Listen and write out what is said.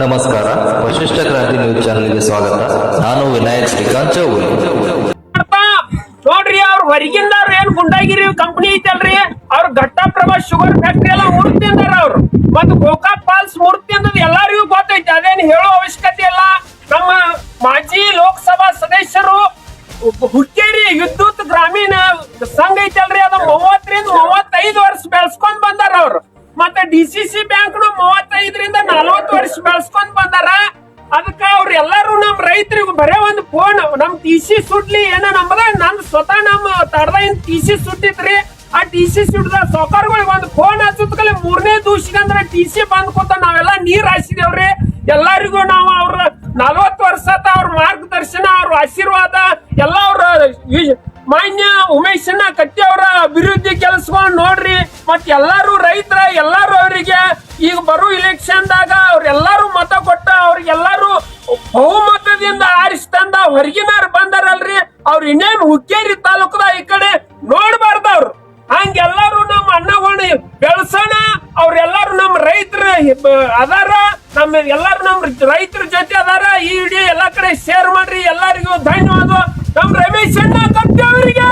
ನಮಸ್ಕಾರ. ವಶಿಷ್ಠ ಕ್ರಾಂತಿ ನ್ಯೂಸ್ ಚಾನೆಲ್ಗೆ ಸ್ವಾಗತ. ನಾನು ವಿನಾಯಕ್ ಶ್ರೀಕಾಂತ್ ಚೌಗುಲೆ ನೋಡ್ರಿ ಅವ್ರ ಹೊರಗಿಂದವ್ರು ಏನ್ ಗುಂಡಾಗಿರಿ ಕಂಪನಿ ಐತಲ್ರಿ? ಅವ್ರ ಘಟ್ಟಪ್ರಭಾ ಶುಗರ್ ಫ್ಯಾಕ್ಟ್ರಿ ಎಲ್ಲ ಮುರ್ತಿಂದಾರ ಅವ್ರು. ಮತ್ ಗೋಕಾಕ್ ಫಾಲ್ಸ್ ಮುರ್ತಿಂದದ್ ಎಲ್ಲಾರಿಗೂ ಗೊತ್ತೈತಿ. ಅದೇನ್ ಹೇಳೋ ಅವಶ್ಯಕತೆ ಇಲ್ಲ. ನಮ್ಮ ಮಾಜಿ ಲೋಕಸಭಾ ಸದಸ್ಯರು ಹುಕ್ಕೇರಿ ವಿದ್ಯುತ್ ಗ್ರಾಮೀಣ ಸಂಘ ಐತಲ್ರಿ, ಅದ ಮೂವತ್ತರಿಂದ ಮೂವತ್ತೈದು ವರ್ಷ ಬೆಳೆಸ್ಕೊಂಡ್ ಬಂದಾರ ಅವ್ರು. ಮತ್ತೆ ಡಿ ಸಿ ಸಿ ಬ್ಯಾಂಕ್ ನು ಮೂವತ್ತೈದರಿಂದ ನಲವತ್ತು ಬೆಳೆಸ್ಕೊಂಡ್ ಬಂದಾರ. ಅದಕ್ಕ ಅವ್ರ ಎಲ್ಲಾರು ನಮ್ ರೈತರಿಗೂ ಬರೇ ಒಂದ್ ಫೋನ್ ನಮ್ ಟಿ ಸಿ ಸುಡ್ಲಿ ಏನ ನಮ್ದ ನನ್ ಸ್ವತಃ ನಮ್ಮ ತಡದ ಏನ್ ಟಿ ಸಿ ಸುಟ್ಟಿತ್ರಿ. ಆ ಟಿ ಸಿ ಸುಡ್ದ ಸೌಕರ್ಗಳಿಗೆ ಒಂದ್ ಫೋನ್ ಹಚ್ಚತ್ಕಲೆ ಮೂರನೇ ದಿವಸಗಂದ್ರ ಟಿ ಸಿ ಬಂದ್ ಕೂತ ನಾವೆಲ್ಲಾ ನೀರ್ ಹಾಸಿದೇವ್ರಿ ಎಲ್ಲಾರಿಗೂ ನಾವು ಅವ್ರ ನಲವತ್ತು ವರ್ಷ ಅವ್ರ ಮಾರ್ಗದರ್ಶನ, ಅವ್ರ ಆಶೀರ್ವಾದ, ಎಲ್ಲ ಅವ್ರ ಮಾನ್ಯ ಉಮೇಶನ ಕಟ್ಟಿ ಅವರ ಅಭಿವೃದ್ಧಿ ಕೆಲಸಗಳನ್ನ ನೋಡ್ರಿ. ಮತ್ತೆ ಎಲ್ಲಾರು ರೈತರ, ಎಲ್ಲಾರು ಅವರಿಗೆ ಈಗ ಬರೋ ಇಲೆಕ್ಷನ್ ದಾಗ ಅವ್ರೆಲ್ಲಾರು ಮತ ಕೊಟ್ಟ, ಅವ್ರಿಗೆಲ್ಲಾರು ಬಹುಮತದಿಂದ ಆರಿಸಿ ತಂದ ಬಂದಾರಲ್ರಿ. ಅವ್ರ ಇನ್ನೇನು ಹುಕ್ಕೇರಿ ತಾಲೂಕದ ಈ ಕಡೆ ನೋಡ್ಬಾರ್ದವ್ರು ಹಂಗೆಲ್ಲಾರು ನಮ್ಮ ಅಣ್ಣಗೋಣಿ ಬೆಳ್ಸೋಣ, ಅವ್ರೆಲ್ಲಾರು ನಮ್ಮ ರೈತರ ಅದಾರ. ನಮ್ಮ ಎಲ್ಲಾರು ನಮ್ಮ ರೈತರ ಜೊತೆ ಅದಾರ. ಈ ವಿಡಿಯೋ ಎಲ್ಲಾ ಕಡೆ ಶೇರ್ ಮಾಡ್ರಿ. ಎಲ್ಲರಿಗೂ ಧನ್ಯವಾದ. ನಮ್ಮ ರಮೇಶ್ ಅಣ್ಣ ಅವರಿಗೆ.